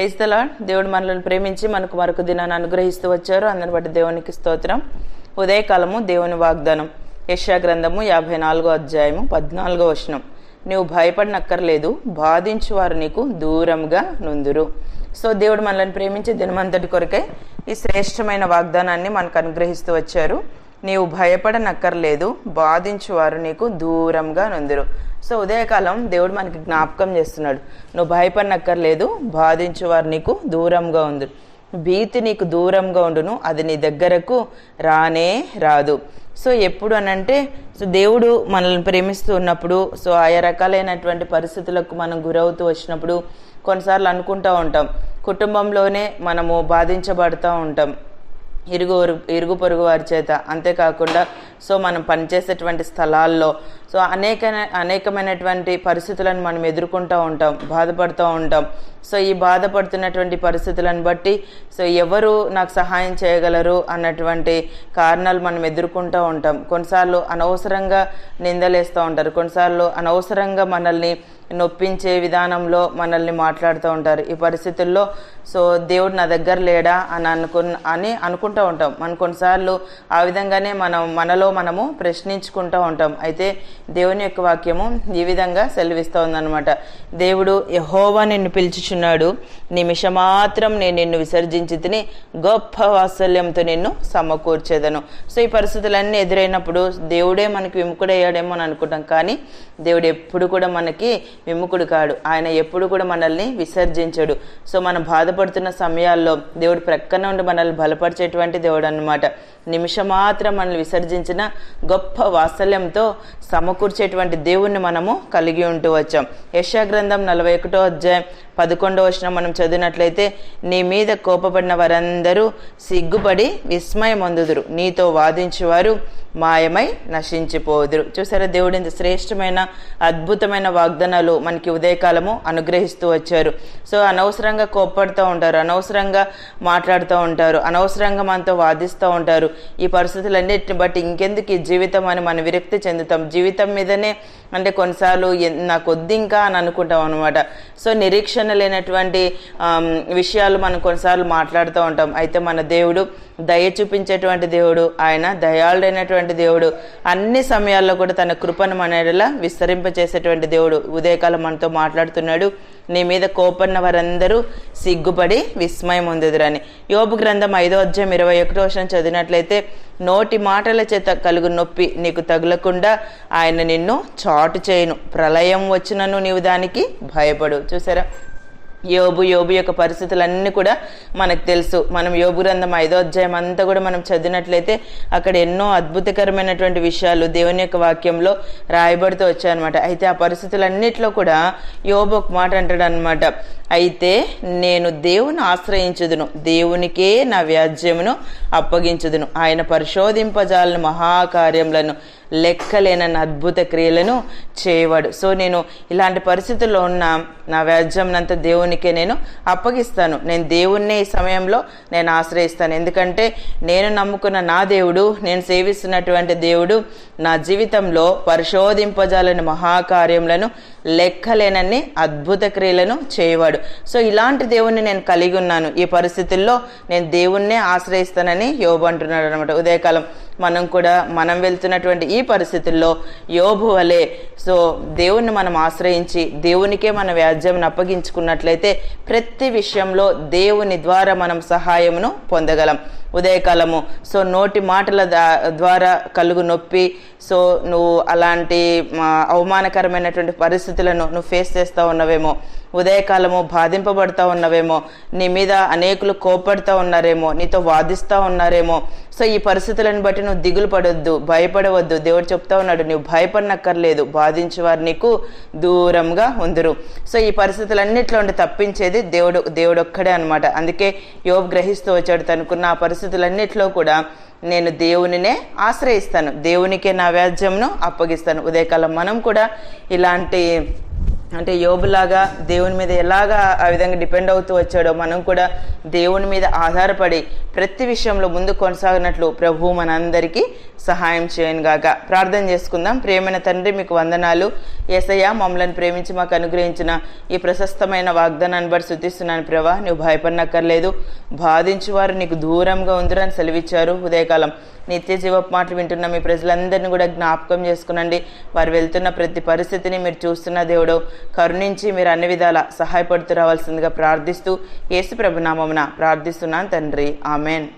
Praise దేవుడు మనల్ని ప్రేమించి మనకు మరొక దినాన్ని అనుగ్రహిస్తూ వచ్చారు. అందరి బట్టి దేవునికి స్తోత్రం. ఉదయకాలము దేవుని వాగ్దానం. యశా గ్రంథము యాభై నాలుగో అధ్యాయము పద్నాలుగో వచనం. నీవు భయపడనక్కర్లేదు బాధించు వారు నీకు దూరంగా నుందురు. సో దేవుడు మనల్ని ప్రేమించి దినమంతటి కొరకై ఈ శ్రేష్టమైన వాగ్దానాన్ని మనకు అనుగ్రహిస్తూ వచ్చారు. నీవు భయపడనక్కర్లేదు బాధించు వారు నీకు దూరంగా నుందురు. సో ఉదయకాలం దేవుడు మనకి జ్ఞాపకం చేస్తున్నాడు. నువ్వు భయపడనక్కర్లేదు బాధించు వారు నీకు దూరంగా ఉంది భీతి నీకు దూరంగా ఉండును అది నీ దగ్గరకు రానే రాదు. సో ఎప్పుడు అనంటే సో దేవుడు మనల్ని ప్రేమిస్తూ ఉన్నప్పుడు సో ఆయా రకాలైనటువంటి పరిస్థితులకు మనం గురవుతూ వచ్చినప్పుడు కొన్నిసార్లు అనుకుంటూ ఉంటాం. కుటుంబంలోనే మనము బాధించబడుతూ ఉంటాం. ఇరుగు ఇరుగు పొరుగు వారి చేత. అంతేకాకుండా సో మనం పనిచేసేటువంటి స్థలాల్లో సో అనేక అనేకమైనటువంటి పరిస్థితులను మనం ఎదుర్కొంటూ ఉంటాం బాధపడుతూ ఉంటాం. సో ఈ బాధపడుతున్నటువంటి పరిస్థితులను బట్టి సో ఎవరు నాకు సహాయం చేయగలరు అన్నటువంటి కారణాలు మనం ఎదుర్కొంటూ ఉంటాం. కొన్నిసార్లు అనవసరంగా నిందలేస్తూ ఉంటారు. కొన్నిసార్లు అనవసరంగా మనల్ని నొప్పించే విధానంలో మనల్ని మాట్లాడుతూ ఉంటారు. ఈ పరిస్థితుల్లో సో దేవుడు నా దగ్గర లేడా? అని అనుకున్న అని అనుకుంటూ ఉంటాం. మన కొన్నిసార్లు ఆ విధంగానే మనం మనలో మనము ప్రశ్నించుకుంటూ ఉంటాం. అయితే దేవుని యొక్క వాక్యము ఈ విధంగా సెలవిస్తూ ఉందన్నమాట దేవుడు యహోవా నిన్ను పిలుచుచున్నాడు. నిమిషమాత్రం నేను నిన్ను విసర్జించి తిని గొప్ప వాత్సల్యంతో నిన్ను సమకూర్చేదను. సో ఈ పరిస్థితులన్నీ ఎదురైనప్పుడు దేవుడే మనకి విముఖుడయ్యాడేమో అని అనుకుంటాం. కానీ దేవుడు ఎప్పుడు కూడా మనకి విముఖుడు కాడు. ఆయన ఎప్పుడు కూడా మనల్ని విసర్జించడు. సో మనం బాధపడుతున్న సమయాల్లో దేవుడు ప్రక్కన ఉండి మనల్ని బలపరిచేటువంటి దేవుడు అనమాట నిమిషమాత్రం మనల్ని విసర్జించిన గొప్ప వాత్సల్యంతో సమకూర్చేటువంటి దేవుణ్ణి మనము కలిగి ఉంటూ వచ్చాం. యశా గ్రంథం నలభై ఒకటో అధ్యాయం పదకొండవ వచనం మనం చదివినట్లయితే నీ మీద కోపపడిన వారందరూ సిగ్గుపడి విస్మయం అందుదురు నీతో వాదించేవారు మాయమై నశించిపోదురు. చూసారా దేవుడు ఇంత శ్రేష్టమైన అద్భుతమైన వాగ్దానాలు మనకి ఉదయకాలము అనుగ్రహిస్తూ వచ్చారు. సో అనవసరంగా కోప్పడుతూ ఉంటారు అనవసరంగా మాట్లాడుతూ ఉంటారు అనవసరంగా మనతో వాదిస్తూ ఉంటారు. ఈ పరిస్థితులన్నిటిని బట్టి ఇంకెందుకు ఈ జీవితం అని మనం విరక్తి చెందుతాం? జీవితం మీదనే అంటే కొన్నిసార్లు నాకు వద్దు ఇంకా అని అనుకుంటాం అనమాట సో నిరీక్షణ లేనటువంటి విషయాలు మనం కొన్నిసార్లు మాట్లాడుతూ ఉంటాం. అయితే మన దేవుడు దయ చూపించేటువంటి దేవుడు ఆయన దయాళుడైనటువంటి దేవుడు అన్ని సమయాల్లో కూడా తన కృపను మనలా విస్తరింపచేసేటువంటి దేవుడు ఉదయకాలం మనతో మాట్లాడుతున్నాడు. నీ మీద కోపన్న వారందరూ సిగ్గుపడి విస్మయం పొందుదురని యోబు గ్రంథం ఐదో అధ్యాయం ఇరవై ఒకటో వర్షం చదివినట్లయితే నోటి మాటల చేత కలుగు నొప్పి నీకు తగులకుండా ఆయన నిన్ను చాటు చేయను ప్రళయం వచ్చినను నీవు దానికి భయపడు. చూసారా? యోబు యోబు యొక్క పరిస్థితులన్నీ కూడా మనకు తెలుసు. మనం యోబు గ్రంథం ఐదో అధ్యాయం అంతా కూడా మనం చదివినట్లయితే అక్కడ ఎన్నో అద్భుతకరమైనటువంటి విషయాలు దేవుని యొక్క వాక్యంలో రాయబడుతూ వచ్చాయన్నమాట. అయితే ఆ పరిస్థితులన్నిట్లో కూడా యోబు ఒక మాట అంటాడు అనమాట అయితే నేను దేవుని ఆశ్రయించుదును. దేవునికే నా వ్యాజ్యమును అప్పగించుదును. ఆయన పరిశోధింపజాలను మహాకార్యములను లెక్కలేనన్న అద్భుత క్రియలను చేయవాడు. సో నేను ఇలాంటి పరిస్థితుల్లో ఉన్న నా వ్యాజ్యంనంతా దేవునికే నేను అప్పగిస్తాను. నేను దేవుణ్ణి ఈ సమయంలో నేను ఆశ్రయిస్తాను. ఎందుకంటే నేను నమ్ముకున్న నా దేవుడు నేను సేవిస్తున్నటువంటి దేవుడు నా జీవితంలో పరిశోధింపజాలని మహాకార్యములను లెక్కలేనన్ని అద్భుత క్రియలను చేయవాడు. సో ఇలాంటి దేవుణ్ణి నేను కలిగి ఉన్నాను. ఈ పరిస్థితుల్లో నేను దేవుణ్ణే ఆశ్రయిస్తానని యోబు అంటున్నాడు అనమాట ఉదయకాలం మనం కూడా మనం వెళ్తున్నటువంటి ఈ పరిస్థితుల్లో యోబు వలె సో దేవుణ్ణి మనం ఆశ్రయించి దేవునికే మన వ్యాజ్యం అప్పగించుకున్నట్లయితే ప్రతి విషయంలో దేవుని ద్వారా మనం సహాయమును పొందగలం. ఉదయకాలము సో నోటి మాటల దా- ద్వారా కలుగు నొప్పి సో నువ్వు అలాంటి అవమానకరమైనటువంటి పరిస్థితులను నువ్వు ఫేస్ చేస్తూ ఉన్నవేమో. ఉదయకాలము బాధింపబడతా ఉన్నవేమో. నీ మీద అనేకులు కోపడుతూ ఉన్నారేమో. నీతో వాదిస్తూ ఉన్నారేమో. సో ఈ పరిస్థితులను బట్టి నువ్వు దిగులు పడొద్దు భయపడవద్దు. దేవుడు చెప్తా ఉన్నాడు నువ్వు భయపడనక్కర్లేదు. బాధించే వారు నీకు దూరంగా ఉందరు. సో ఈ పరిస్థితులన్నిట్లో ఉండి తప్పించేది దేవుడు దేవుడు ఒక్కడే అనమాట అందుకే యోబు గ్రహిస్తూ వచ్చాడు తనుకున్న ఆ పరిస్థితులన్నిట్లో కూడా నేను దేవునినే ఆశ్రయిస్తాను. దేవునికే నా వ్యాజ్యంను అప్పగిస్తాను. ఉదయకాలం మనం కూడా ఇలాంటి అంటే యోబులాగా దేవుని మీద ఎలాగా ఆ విధంగా డిపెండ్ అవుతూ వచ్చాడో మనం కూడా దేవుని మీద ఆధారపడి ప్రతి విషయంలో ముందు కొనసాగినట్లు ప్రభు మనందరికీ సహాయం చేయను గాక. ప్రార్థన చేసుకుందాం. ప్రేమైన తండ్రి మీకు వందనాలు. ఏసయ్య మమ్మల్ని ప్రేమించి మాకు అనుగ్రహించిన ఈ ప్రశస్తమైన వాగ్దానాన్ని బట్టి శుద్ధిస్తున్నాను ప్రభా. నువ్వు భయపడనక్కర్లేదు. బాధించు వారు నీకు దూరంగా ఉందిరని సెలవిచ్చారు. ఉదయకాలం నిత్య జీవపు మాటలు వింటున్న మీ ప్రజలందరినీ కూడా జ్ఞాపకం చేసుకునండి. వారు వెళ్తున్న ప్రతి పరిస్థితిని మీరు చూస్తున్న దేవుడు కరుణించి మీరు అన్ని విధాల సహాయపడుతూ రావాల్సిందిగా ప్రార్థిస్తూ యేసు ప్రభునామమున ప్రార్థిస్తున్నాను తండ్రి. ఆమెన్.